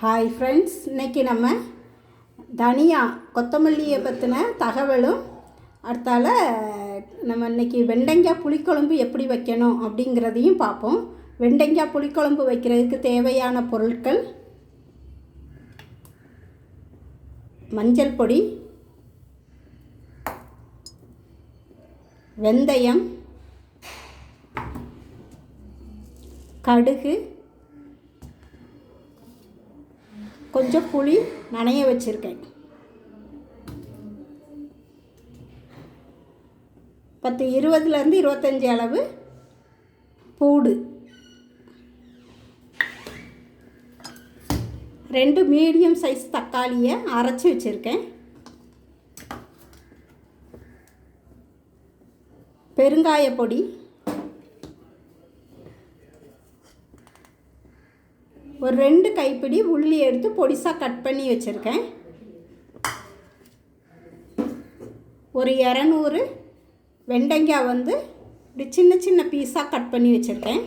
Hi friends இன்னைக்கு நம்ம தனியா கொத்தமல்லியை பற்றின தகவலும் அடுத்தால நம்ம இன்னைக்கு வெண்டைங்காய் புளிக்குழம்பு எப்படி வைக்கணும் அப்படிங்கிறதையும் பார்ப்போம். வெண்டைங்காய் புளிக்குழம்பு வைக்கிறதுக்கு தேவையான பொருட்கள் மஞ்சள் பொடி வெந்தயம் கடுகு கொஞ்சம் புளி நனைய வச்சுருக்கேன். பத்து இருபதுலேருந்து இருபத்தஞ்சி அளவு பூடு. ரெண்டு மீடியம் சைஸ் தக்காளியை அரைச்சி வச்சுருக்கேன். பெருங்காய பொடி ஒரு ரெண்டு கைப்பிடி உள்ளி எடுத்து பொடிசாக கட் பண்ணி வச்சுருக்கேன். ஒரு இரநூறு வெண்டைங்காய் வந்து இப்படி சின்ன சின்ன பீஸாக கட் பண்ணி வச்சுருக்கேன்.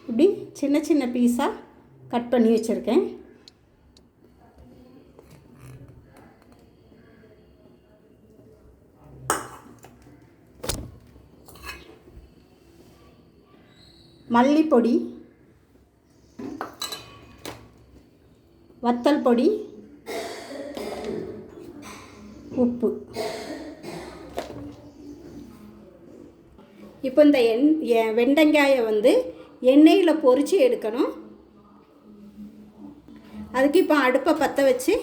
இப்படி சின்ன சின்ன பீஸாக கட் பண்ணி வச்சுருக்கேன். மல்லிப்பொடி வத்தல் பொடி உப்பு. இப்போ இந்த எண் எ- வெண்டைக்காயை வந்து எண்ணெயில் பொரித்து எடுக்கணும். அதுக்கு இப்போ அடுப்பை பற்ற வச்சு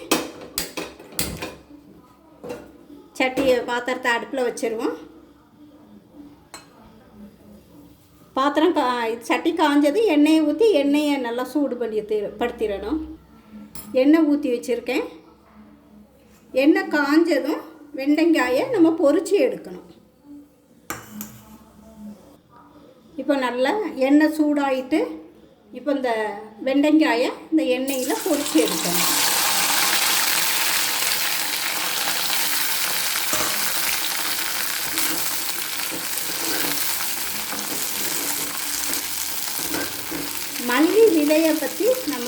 சட்டியை பாத்திரத்தை அடுப்பில் வச்சுருவோம். பாத்திரம் கா சட்டி காஞ்சது எண்ணெயை ஊற்றி எண்ணெயை நல்லா சூடு பண்ணி படுத்திடணும் எண்ணெய் ஊற்றி வச்சுருக்கேன். எண்ணெய் காஞ்சதும் வெண்டைக்காயை நம்ம பொறிச்சு எடுக்கணும். இப்போ நல்லா எண்ணெய் சூடாயிட்டு இப்போ இந்த வெண்டைக்காயை இந்த எண்ணெயில் பொறிச்சு எடுக்கணும் மல்லி விதையை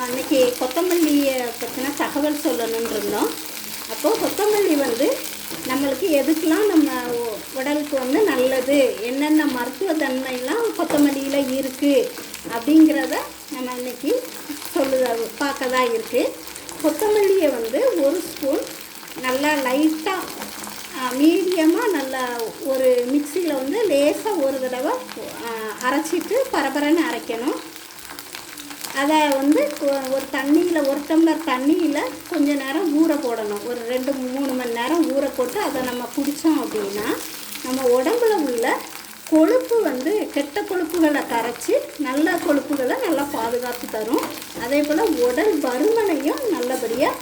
பற்றி அன்னைக்கு கொத்தமல்லியை பற்றின தகவல் சொல்லணும்னு இருந்தோம். அப்போது கொத்தமல்லி வந்து நம்மளுக்கு எதுக்கெலாம் நம்ம உடலுக்கு வந்து நல்லது என்னென்ன மருத்துவ தன்மைலாம் கொத்தமல்லியில் இருக்குது அப்படிங்கிறத நம்ம இன்றைக்கி சொல்லுத பார்க்க தான் இருக்குது கொத்தமல்லியை வந்து ஒரு ஸ்பூன் நல்லா லைட்டாக மீடியமாக நல்லா ஒரு மிக்சியில் வந்து லேசாக ஒரு தடவை அரைச்சிட்டு பரபரன்னு அரைக்கணும். அதை வந்து ஒரு தண்ணியில் ஒரு டம்ளர் தண்ணியில் கொஞ்சம் நேரம் ஊற போடணும். ஒரு ரெண்டு மூணு மணி நேரம் ஊற போட்டு அதை நம்ம குடித்தோம் அப்படின்னா நம்ம உடம்புல உள்ள கொழுப்பு வந்து கெட்ட கொழுப்புகளை கரைச்சி நல்ல கொழுப்புகளை நல்லா பாதுகாத்து தரும். அதே போல் உடல் பருமனையும் நல்லபடியாக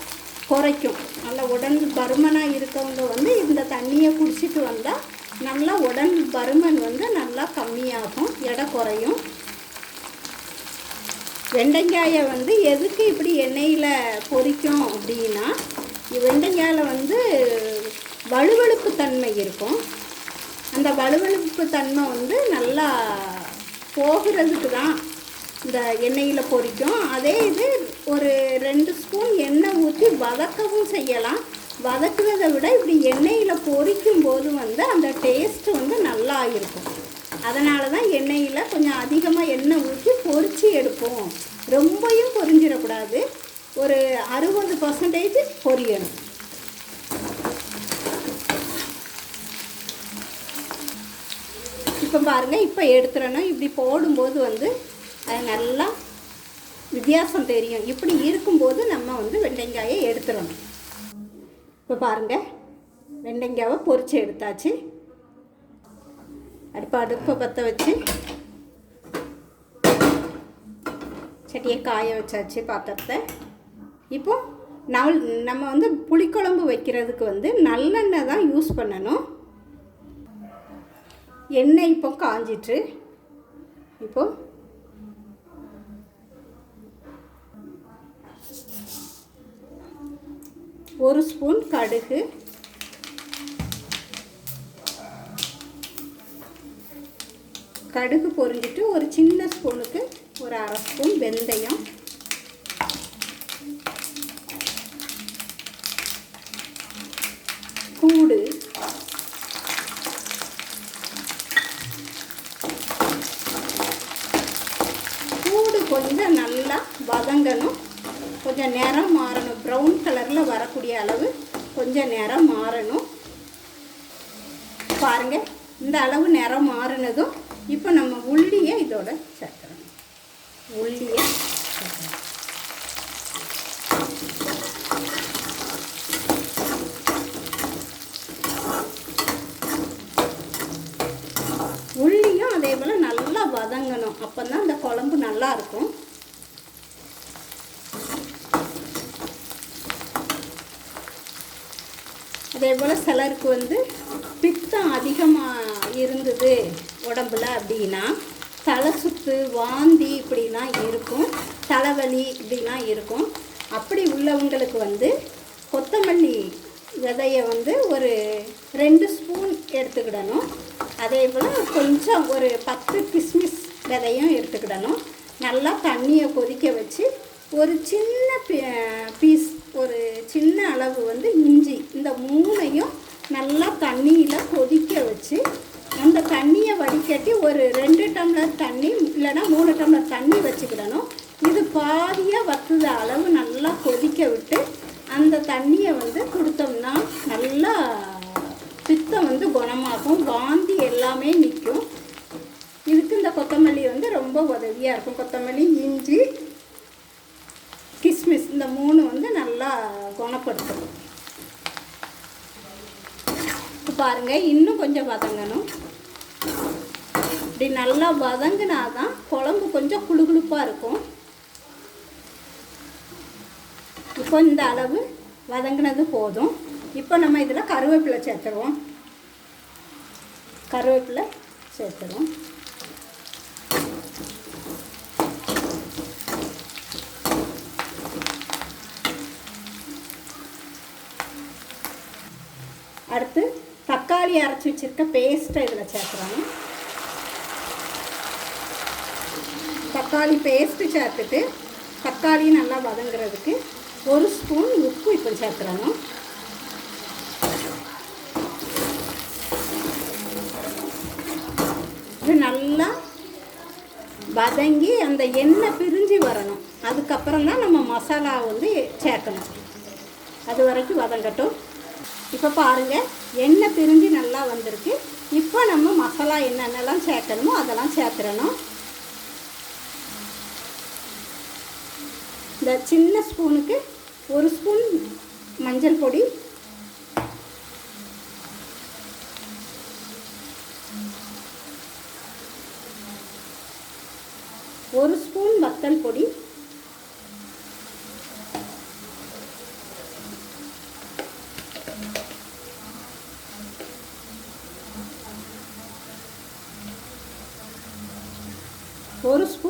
குறைக்கும். நல்ல உடல் பருமனாக இருக்கவங்க வந்து இந்த தண்ணியை குடிச்சிட்டு வந்தால் நல்லா உடல் பருமன் வந்து நல்லா கம்மியாகும் எடை குறையும். வெண்டைக்காயை வந்து எதுக்கு இப்படி எண்ணெயில் பொரிக்கும் அப்படின்னா வெண்டைக்காயில் வந்து வழுவழுப்பு தன்மை இருக்கும். அந்த வழுவழுப்பு தன்மை வந்து நல்லா போகிறதுக்கு தான் இந்த எண்ணெயில் பொரிக்கும் அதே இது ஒரு ரெண்டு ஸ்பூன் எண்ணெய் ஊற்றி வதக்கவும் செய்யலாம். வதக்குறதை விட இப்படி எண்ணெயில் பொரிக்கும் போது வந்து அந்த டேஸ்ட்டு வந்து நல்லா இருக்கும். அதனால தான் எண்ணெயில் கொஞ்சம் அதிகமாக எண்ணெய் ஊற்றி பொறிச்சு எடுப்போம். ரொம்பவும் பொரிஞ்சிடக்கூடாது. ஒரு அறுபது பர்சன்டேஜ் பொரியணும். இப்போ பாருங்கள் இப்போ எடுத்துடணும். இப்படி போடும்போது வந்து அது நல்லா வித்தியாசம் தெரியும். இப்படி இருக்கும்போது நம்ம வந்து வெண்டைக்காயை எடுத்துடணும். இப்போ பாருங்கள் வெண்டைக்காவை பொறிச்சு எடுத்தாச்சு. அடுப்பு அடுப்பை பற்ற வச்சு சட்டியை காய வச்சாச்சு பாத்திரத்தை. இப்போ நவல் நம்ம வந்து புளிக்குழம்பு வைக்கிறதுக்கு வந்து நல்லெண்ணெய் தான் யூஸ் பண்ணணும். எண்ணெய் இப்போ காஞ்சிட்டு இப்போ ஒரு ஸ்பூன் கடுகு கடுகு பொரிஞ்சிட்டு ஒரு சின்ன ஸ்பூனுக்கு ஒரு அரை ஸ்பூன் வெந்தயம். கூடு. கூடு கொஞ்சம் நல்லா வதங்கணும். கொஞ்சம் நேரம் மாறணும். ப்ரௌன் கலரில் வரக்கூடிய அளவு கொஞ்சம் நேரம் மாறணும். பாருங்கள் இந்த அளவு நிறம் மாறினதும் இப்போ நம்ம உள்ளியை இதோட சேர்க்கணும் உள்ளியை சேர்க்கணும் உள்ளியும் அதே போல் நல்லா வதங்கணும். அப்போ தான் அந்த குழம்பு நல்லா இருக்கும். அதே போல் சிலருக்கு வந்து பித்தம் அதிகமாக இருந்தது. உடம்புல அப்படின்னா தலை சுத்து வாந்தி இப்படிலாம் இருக்கும். தலைவலி இப்படிலாம் இருக்கும். அப்படி உள்ளவங்களுக்கு வந்து கொத்தமல்லி விதையை வந்து ஒரு ரெண்டு ஸ்பூன் எடுத்துக்கிடணும். அதே போல் கொஞ்சம் ஒரு பத்து கிஸ்மிஸ் விதையும் எடுத்துக்கிடணும். நல்லா தண்ணியை கொதிக்க வச்சு ஒரு சின்ன பீஸ் ஒரு சின்ன அளவு வந்து இஞ்சி இந்த மூணையும் நல்லா தண்ணியில் கொ வடிகட்டி ஒரு ரெண்டு டம்ளர் தண்ணி இல்லைன்னா மூணு டம்ளர் தண்ணி வச்சுக்கிடணும். இது பாதியாக வத்துத அளவு நல்லா கொதிக்க விட்டு அந்த தண்ணியை வந்து கொடுத்தோம்னா நல்லா பித்தம் வந்து குணமாகும். வாந்தி எல்லாமே நிற்கும். இதுக்கு இந்த கொத்தமல்லி வந்து ரொம்ப உதவியாக இருக்கும். கொத்தமல்லி இஞ்சி கிஸ்மிஸ் இந்த மூணு வந்து நல்லா குணப்படுத்தும் பாருங்கள் இன்னும் கொஞ்சம் வதங்கணும். இப்படி நல்லா வதங்கினா தான் குழம்பு கொஞ்சம் குழுகுழுப்பாக இருக்கும். இப்போ இந்த அளவு வதங்கினது போதும். இப்போ நம்ம இதில் கருவேப்பிலை சேர்த்துருவோம். கருவேப்பிலை சேர்த்துருவோம். அடுத்து தக்காளி அரைச்சி வச்சிருக்க பேஸ்ட்டை இதில் சேர்க்குறோம் தக்காளி பேஸ்ட்டு சேர்த்துட்டு தக்காளி நல்லா வதங்குறதுக்கு ஒரு ஸ்பூன் உப்பு இப்போ சேர்த்துறணும் இது நல்லா வதங்கி அந்த எண்ணெய் பிரிஞ்சு வரணும். அதுக்கப்புறம் தான் நம்ம மசாலா வந்து சேர்க்கணும். அது வரைக்கும் வதங்கட்டும். இப்போ பாருங்கள் எண்ணெய் பிரிஞ்சு நல்லா வந்திருக்கு. இப்போ நம்ம மசாலா என்னென்னலாம் சேர்க்கணுமோ அதெல்லாம் சேர்த்துறணும் இந்த சின்ன ஸ்பூனுக்கு ஒரு ஸ்பூன் மஞ்சள் பொடி. ஒரு ஸ்பூன் வத்தல் பொடி. ஒரு ஸ்பூன்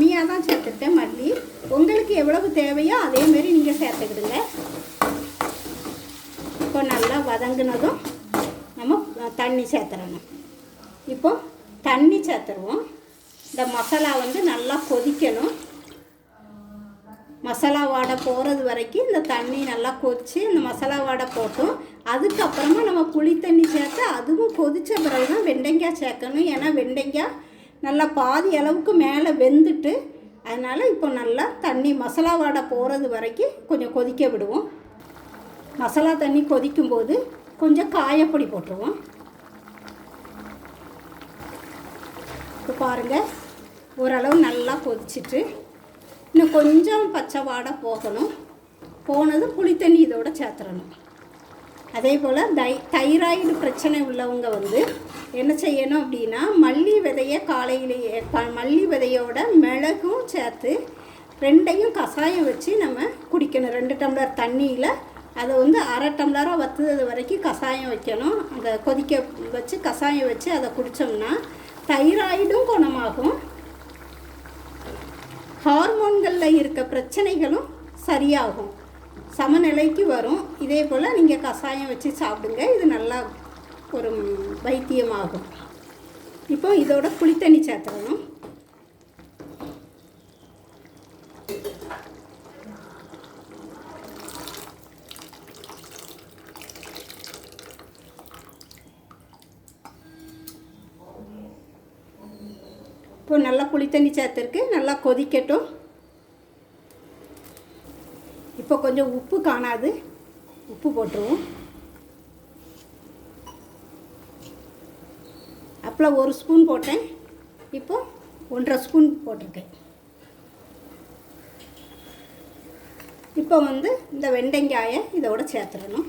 கம்மியாக தான் சேர்த்துருக்கேன் மல்லி. உங்களுக்கு எவ்வளவு தேவையோ அதேமாரி நீங்கள் சேர்த்துக்கிடுங்க. இப்போ நல்லா வதங்கினதும் நம்ம தண்ணி சேர்த்துறணும். இப்போ தண்ணி சேர்த்துருவோம். இந்த மசாலா வந்து நல்லா கொதிக்கணும். மசாலா வாடை போகிறது வரைக்கும் இந்த தண்ணி நல்லா கொதித்து இந்த மசாலா வாடை போட்டோம். அதுக்கப்புறமா நம்ம புளி தண்ணி சேர்த்து அதுவும் கொதித்த பிறகு தான் வெண்டைக்காய் சேர்க்கணும். ஏன்னா வெண்டைக்காய் நல்லா பாதி அளவுக்கு மேலே வெந்துட்டு அதனால் இப்போ நல்லா தண்ணி மசாலா வாடை போகிறது வரைக்கும் கொஞ்சம் கொதிக்க விடுவோம். மசாலா தண்ணி கொதிக்கும்போது கொஞ்சம் காயப்பொடி போட்டுருவோம். இப்போ பாருங்கள் ஓரளவு நல்லா கொதிச்சிட்டு இன்னும் கொஞ்சம் பச்சை வாடை போகணும். போனதும் புளித்தண்ணி இதோட சேர்த்துறணும் அதே போல் தை தைராய்டு பிரச்சனை உள்ளவங்க வந்து என்ன செய்யணும் அப்படின்னா மல்லி விதையை காலையிலேயே க மல்லி விதையோட மிளகும் சேர்த்து ரெண்டையும் கஷாயம் வச்சு நம்ம குடிக்கணும். ரெண்டு டம்ளர் தண்ணியில் அதை வந்து அரை டம்ளராக வத்துறது வரைக்கும் கஷாயம் வைக்கணும். அந்த கொதிக்க வச்சு கஷாயம் வச்சு அதை குடித்தோம்னா தைராய்டும் குணமாகும். ஹார்மோன்களில் இருக்க பிரச்சனைகளும் சரியாகும். சமநிலைக்கு வரும். இதே போல் நீங்கள் கஷாயம் வச்சு சாப்பிடுங்க. இது நல்லா ஒரு வைத்தியமாகும். இப்போ இதோட புளித்தண்ணி சேர்த்துக்கணும் இப்போ நல்லா புளித்தண்ணி சேர்த்துருக்கு. நல்லா கொதிக்கட்டும். இப்போ கொஞ்சம் உப்பு காணாது. உப்பு போட்டுருவோம். அப்போலாம் ஒரு ஸ்பூன் போட்டேன். இப்போ ஒன்றரை ஸ்பூன் போட்டிருக்கேன். இப்போ வந்து இந்த வெண்டைங்காயை இதோட சேர்த்துடணும்.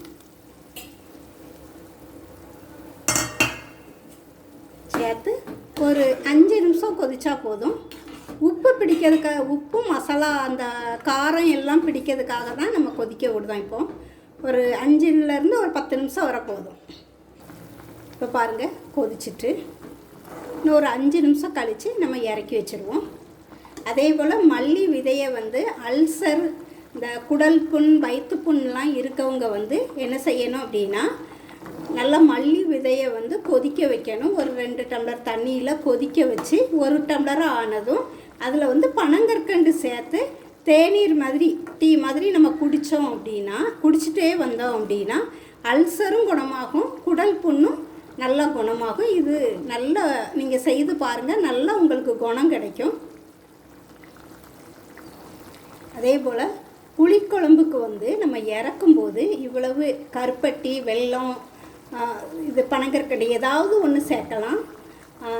சேர்த்து ஒரு அஞ்சு நிமிஷம் கொதிச்சா போதும். உப்பு பிடிக்கிறதுக்காக உப்பு மசாலா அந்த காரம் எல்லாம் பிடிக்கிறதுக்காக தான் நம்ம கொதிக்க விடுதான் இப்போ. ஒரு அஞ்சுலேருந்து ஒரு பத்து நிமிஷம் வர போதும். இப்போ பாருங்கள் கொதிச்சிட்டு இன்னும் ஒரு அஞ்சு நிமிஷம் கழித்து நம்ம இறக்கி வச்சுருவோம். அதே போல் மல்லி விதையை வந்து அல்சர் இந்த குடல் புண் வயிற்று புண்லாம் இருக்கவங்க வந்து என்ன செய்யணும் அப்படின்னா நல்லா மல்லி விதையை வந்து கொதிக்க வைக்கணும். ஒரு ரெண்டு டம்ளர் தண்ணியில் கொதிக்க வச்சு ஒரு டம்ளர் ஆனதும் அதில் வந்து பனங்கற்கண்டு சேர்த்து தேநீர் மாதிரி டீ மாதிரி நம்ம குடித்தோம் அப்படின்னா குடிச்சிட்டே வந்தோம் அப்படின்னா அல்சரும் குணமாகும் குடல் புண்ணும் நல்லா குணமாகும். இது நல்ல நீங்கள் செய்து பாருங்கள் நல்லா உங்களுக்கு குணம் கிடைக்கும். அதே போல் புளிக்குழம்புக்கு வந்து நம்ம இறக்கும்போது இவ்வளவு கருப்பட்டி வெல்லம் இது பனங்கற்கண்டு ஏதாவது ஒன்று சேர்க்கலாம்.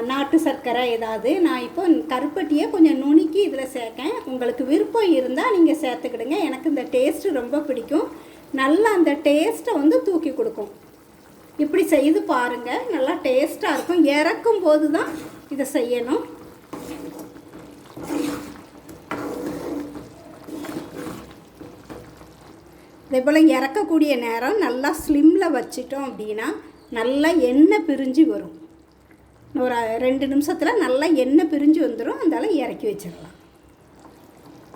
நாட்டு சர்க்கரை ஏதாவது. நான் இப்போ கருப்பட்டியை கொஞ்சம் நுணுக்கி இதில் சேர்க்கேன். உங்களுக்கு விருப்பம் இருந்தால் நீங்கள் சேர்த்துக்கிடுங்க. எனக்கு இந்த டேஸ்ட்டு ரொம்ப பிடிக்கும். நல்லா அந்த டேஸ்ட்டை வந்து தூக்கி கொடுக்கும். இப்படி செய்து பாருங்கள் நல்லா டேஸ்ட்டாக இருக்கும். இறக்கும் போது தான் இதை செய்யணும். இதே போல் இறக்கக்கூடிய நேரம் நல்லா ஸ்லிம்மில் வச்சிட்டோம் அப்படின்னா நல்லா எண்ணெய் பிரிஞ்சு வரும். ஒரு ரெண்டு நிமிஷத்தில் நல்லா எண்ணெய் பிரிஞ்சு வந்துடும் அந்தால இறக்கி வச்சிடலாம்.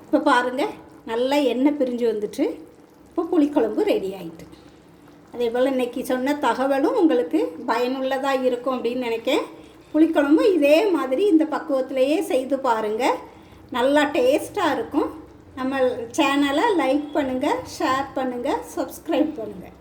இப்போ பாருங்கள் நல்லா எண்ணெய் பிரிஞ்சு வந்துட்டு இப்போ புளிக்குழம்பு ரெடி ஆகிட்டு அதே போல் இன்றைக்கி சொன்ன தகவலும் உங்களுக்கு பயனுள்ளதாக இருக்கும் அப்படின்னு நினைக்கேன். புளிக்குழம்பு இதே மாதிரி இந்த பக்குவத்திலையே செய்து பாருங்கள் நல்லா டேஸ்ட்டாக இருக்கும். நம்ம சேனலை லைக் பண்ணுங்கள் ஷேர் பண்ணுங்கள் சப்ஸ்கிரைப் பண்ணுங்கள்